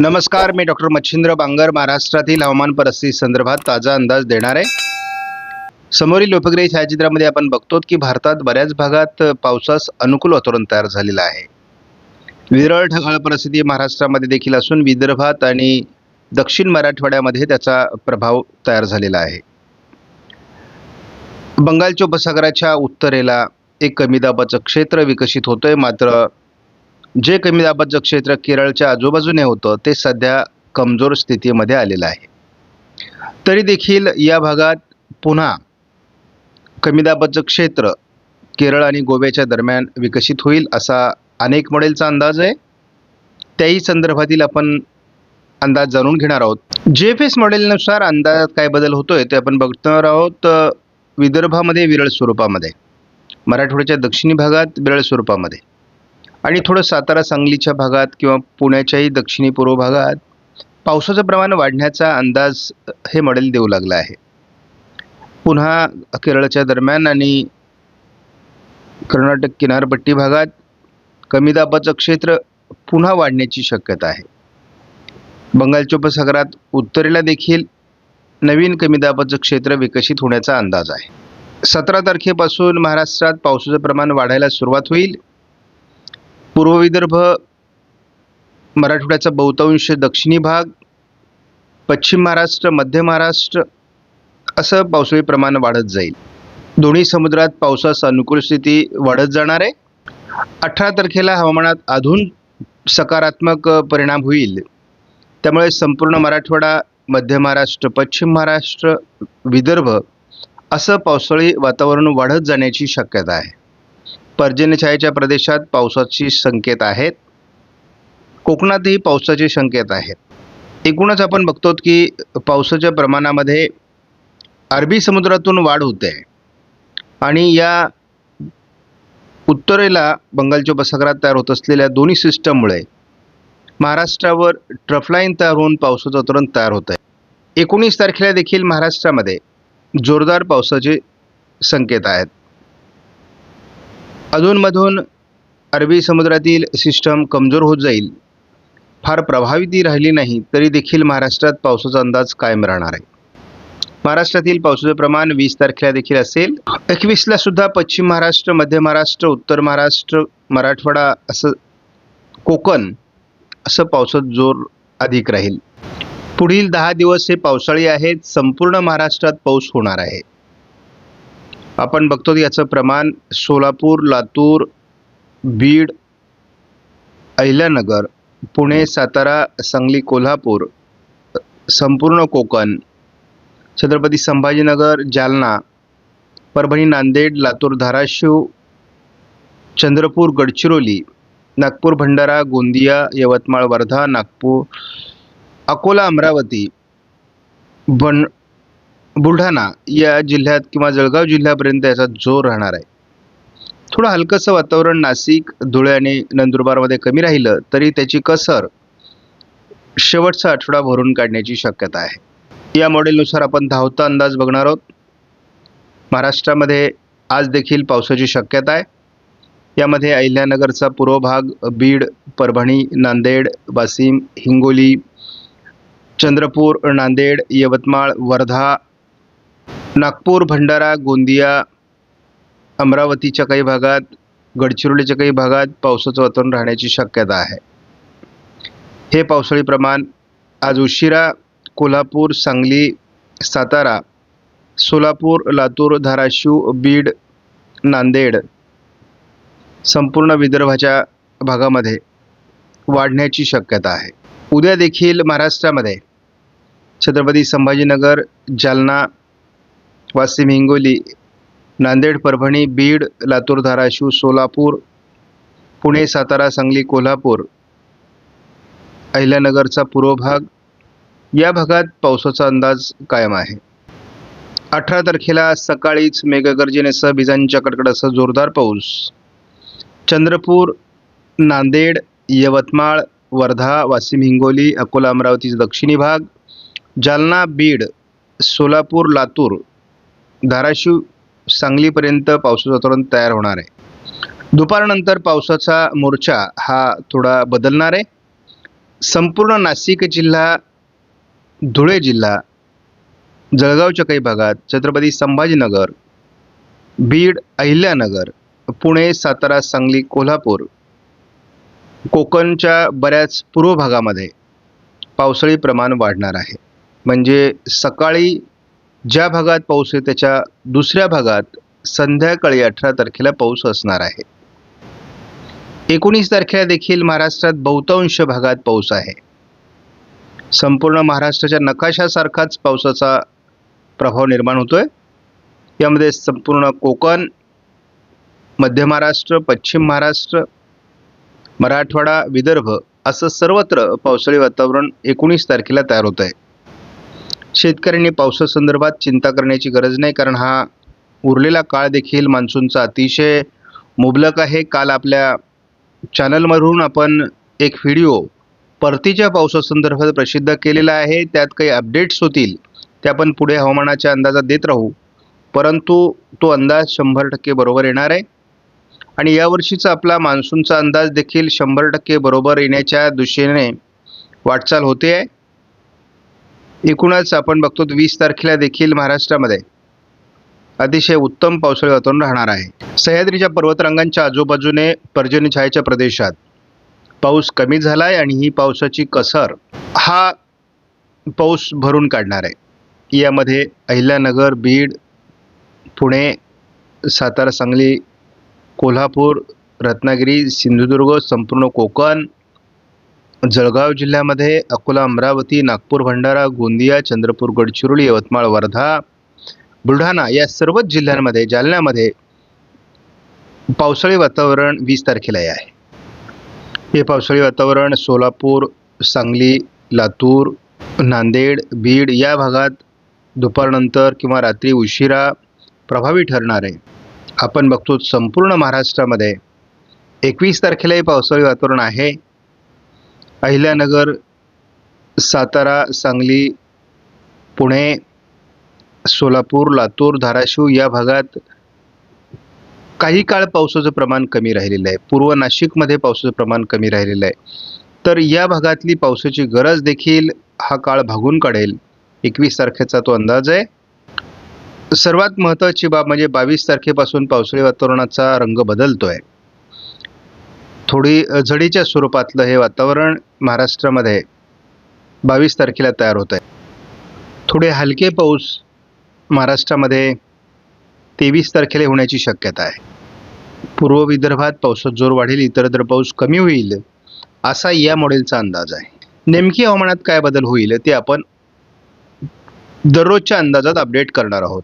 नमस्कार मी डॉक्टर मच्छिंद्र बांगर महाराष्ट्रातील हवामान परिस्थिती संदर्भात ताजा अंदाज देणार आहे. समोरील उपग्रही छायाचित्रामध्ये आपण बघतो की भारतात बऱ्याच भागात पावसास अनुकूल वातावरण तयार झालेलं आहे. विरळ ढगाळ परिस्थिती महाराष्ट्रामध्ये देखील असून विदर्भात आणि दक्षिण मराठवाड्यामध्ये त्याचा प्रभाव तयार झालेला आहे. बंगालच्या उपसागराच्या उत्तरेला एक कमी दाबाचं क्षेत्र विकसित होतंय मात्र जे कमी दाबाचं क्षेत्र केरळच्या आजूबाजूने होतं ते सध्या कमजोर स्थितीमध्ये आलेलं आहे. तरी देखील या भागात पुन्हा कमी दाबाचं क्षेत्र केरळ आणि गोव्याच्या दरम्यान विकसित होईल असा अनेक मॉडेलचा अंदाज आहे. त्याही संदर्भातील आपण अंदाज जाणून घेणार आहोत. जे एफ एस मॉडेलनुसार अंदाजात काय बदल होतोय ते आपण बघणार आहोत विदर्भामध्ये विरळ स्वरूपामध्ये. मराठवाड्याच्या दक्षिणी भागात विरळ स्वरूपामध्ये. आणि थोडं सातारा सांगलीच्या भागात किंवा पुण्याच्याही दक्षिणी पूर्व भागात पावसाचं प्रमाण वाढण्याचा अंदाज हे मॉडेल देऊ लागलं आहे. पुन्हा केरळच्या दरम्यान आणि कर्नाटक किनारपट्टी भागात कमी दाबाचं क्षेत्र पुन्हा वाढण्याची शक्यता आहे. बंगालच्या उपसागरात उत्तरेला देखील नवीन कमी दाबाचं क्षेत्र विकसित होण्याचा अंदाज आहे. सतरा तारखेपासून महाराष्ट्रात पावसाचं प्रमाण वाढायला सुरुवात होईल. पूर्व विदर्भ मराठवाड्याचा बहुतांश दक्षिणी भाग पश्चिम महाराष्ट्र मध्य महाराष्ट्र असं पावसाळी प्रमाण वाढत जाईल. दोन्ही समुद्रात पावसास अनुकूल स्थिती वाढत जाणार आहे. अठरा तारखेला हवामानात अधून सकारात्मक परिणाम होईल. त्यामुळे संपूर्ण मराठवाडा मध्य महाराष्ट्र पश्चिम महाराष्ट्र विदर्भ असं पावसाळी वातावरण वाढत जाण्याची शक्यता आहे. पर्जन्यछायेच्या प्रदेशात पावसाची संकेत आहेत. कोकणातही पावसाचे संकेत आहेत. एकूणच आपण बघतो की पावसाच्या प्रमाणामध्ये अरबी समुद्रातून वाढ होते. आणि या उत्तरेला बंगालच्या उपसागरात तयार होत असलेल्या दोन्ही सिस्टममुळे महाराष्ट्रावर ट्रफलाईन तयार होऊन पावसाचं वातावरण तयार होत आहे. एकोणीस तारखेला देखील महाराष्ट्रामध्ये जोरदार पावसाचे संकेत आहेत. अधूनमधून अरबी समुद्रातील सिस्टम कमजोर होत जाईल. फार प्रभावी ती राहिली नाही तरी देखील महाराष्ट्रात पावसाचा अंदाज कायम राहणार आहे. महाराष्ट्रातील पावसाचं प्रमाण वीस तारखेला देखील असेल. एकवीसला सुद्धा पश्चिम महाराष्ट्र मध्य महाराष्ट्र उत्तर महाराष्ट्र मराठवाडा असं कोकण असं पावसात जोर अधिक राहील. पुढील दहा दिवस हे पावसाळी आहेत. संपूर्ण महाराष्ट्रात पाऊस होणार आहे. आपण बघतो याचं प्रमाण सोलापूर लातूर बीड अहिल्यानगर पुणे सातारा सांगली कोल्हापूर संपूर्ण कोकण छत्रपती संभाजीनगर जालना परभणी नांदेड लातूर धाराशिव चंद्रपूर गडचिरोली नागपूर भंडारा गोंदिया यवतमाळ वर्धा नागपूर अकोला अमरावती बन बुलढाणा या जिल्ह्यात किंवा जळगाव जिल्ह्यापर्यंत याचा जोर राहणार आहे. थोडं हलकंसं वातावरण नाशिक धुळे आणि नंदुरबारमध्ये कमी राहिलं तरी त्याची कसर शेवटचा आठवडा भरून काढण्याची शक्यता आहे. या मॉडेलनुसार आपण धावता अंदाज बघणार आहोत. महाराष्ट्रामध्ये आज देखील पावसाची शक्यता आहे. यामध्ये अहिल्यानगरचा पूर्व भाग बीड परभणी नांदेड वाशिम हिंगोली चंद्रपूर नांदेड यवतमाळ वर्धा नागपूर भंडारा गोंदिया अमरावतीच्या काही भागात गडचिरोलीच्या काही भागात पावसाचं वातावरण राहण्याची शक्यता आहे. हे पावसाळी प्रमाण आज उशिरा कोल्हापूर सांगली सातारा सोलापूर लातूर धाराशिव बीड नांदेड संपूर्ण विदर्भाच्या भागामध्ये वाढण्याची शक्यता आहे. उद्या देखील महाराष्ट्रामध्ये छत्रपती संभाजीनगर जालना वाशिम हिंगोली नांदेड परभणी बीड लातूर धाराशिव सोलापूर पुणे सातारा सांगली कोल्हापूर अहिल्यानगरचा पूर्व भाग या भागात पावसाचा अंदाज कायम आहे. अठरा तारखेला सकाळीच मेघगर्जनेसह विजांच्या कडकडासह जोरदार पाऊस. चंद्रपूर नांदेड यवतमाळ वर्धा वाशिम हिंगोली अकोला अमरावतीचा दक्षिणी भाग जालना बीड सोलापूर लातूर धाराशिव सांगलीपर्यंत पावसाचं वातावरण तयार होणार आहे. दुपारनंतर पावसाचा मोर्चा हा थोडा बदलणार आहे. संपूर्ण नाशिक जिल्हा धुळे जिल्हा जळगावच्या काही भागात छत्रपती संभाजीनगर बीड अहिल्यानगर पुणे सातारा सांगली कोल्हापूर कोकणच्या बऱ्याच पूर्व भागामध्ये पावसाळी प्रमाण वाढणार आहे. म्हणजे सकाळी ज्या भागात पाऊस आहे त्याच्या दुसऱ्या भागात संध्याकाळी अठरा तारखेला पाऊस असणार आहे. एकोणीस तारखेला देखील महाराष्ट्रात बहुतांश भागात पाऊस आहे. संपूर्ण महाराष्ट्राच्या नकाशासारखाच पावसाचा प्रभाव निर्माण होतोय. यामध्ये संपूर्ण कोकण मध्य महाराष्ट्र पश्चिम महाराष्ट्र मराठवाडा विदर्भ असं सर्वत्र पावसाळी वातावरण एकोणीस तारखेला तयार होत आहे शेतकऱ्यांनी पावसासंदर्भात चिंता करण्याची गरज नाही कारण हा उरलेला काळ देखील मान्सूनचा अतिशय मुबलक आहे. काल आपल्या चॅनलमधून आपण एक व्हिडिओ परतीच्या पावसासंदर्भात प्रसिद्ध केलेला आहे. त्यात काही अपडेट्स होतील ते आपण पुढे हवामानाच्या अंदाजात देत राहू. परंतु तो अंदाज शंभर टक्के बरोबर येणार आहे. आणि यावर्षीचा आपला मान्सूनचा अंदाज देखील शंभर टक्के बरोबर येण्याच्या दिशेने वाटचाल होते आहे. एकूणच आपण बघतो वीस तारखेला देखील महाराष्ट्रामध्ये अतिशय उत्तम पावसाळी वातावरण राहणार आहे. सह्याद्रीच्या पर्वतरांगांच्या आजूबाजूने पर्जन्य छायेच्या प्रदेशात पाऊस कमी झाला आहे आणि ही पावसाची कसर हा पाऊस भरून काढणार आहे. यामध्ये अहिल्यानगर बीड पुणे सातारा सांगली कोल्हापूर रत्नागिरी सिंधुदुर्ग संपूर्ण कोकण जळगाव जिल्ह्यामध्ये अकोला अमरावती नागपूर भंडारा गोंदिया चंद्रपूर गडचिरोली यवतमाळ वर्धा बुलढाणा या सर्वच जिल्ह्यांमध्ये जालन्यामध्ये पावसाळी वातावरण वीस तारखेला आहे. हे पावसाळी वातावरण सोलापूर सांगली लातूर नांदेड बीड या भागात दुपारनंतर किंवा रात्री उशिरा प्रभावी ठरणार. आहे आपण बघतो संपूर्ण महाराष्ट्रामध्ये एकवीस तारखेलाही पावसाळी वातावरण आहे. अहिल्यानगर सातारा सांगली पुणे सोलापूर लातूर धाराशिव या भागात काही काळ पावसाचं प्रमाण कमी राहिलेलं आहे. पूर्व नाशिकमध्ये पावसाचं प्रमाण कमी राहिलेलं आहे. तर या भागातली पावसाची गरज देखील हा काळ भागून काढेल. एकवीस तारखेचा तो अंदाज आहे. सर्वात महत्त्वाची बाब म्हणजे बावीस तारखेपासून पावसाळी वातावरणाचा रंग बदलतो आहे थोडी झडीच्या स्वरूपातलं हे वातावरण महाराष्ट्रामध्ये बावीस तारखेला तयार होत आहे थोडे हलके पाऊस महाराष्ट्रामध्ये तेवीस तारखेला होण्याची शक्यता आहे. पूर्व विदर्भात पावसात जोर वाढेल इतरत्र पाऊस कमी होईल असा या मॉडेलचा अंदाज आहे. नेमकी हवामानात काय बदल होईल ते आपण दररोजच्या अंदाजात अपडेट करणार आहोत.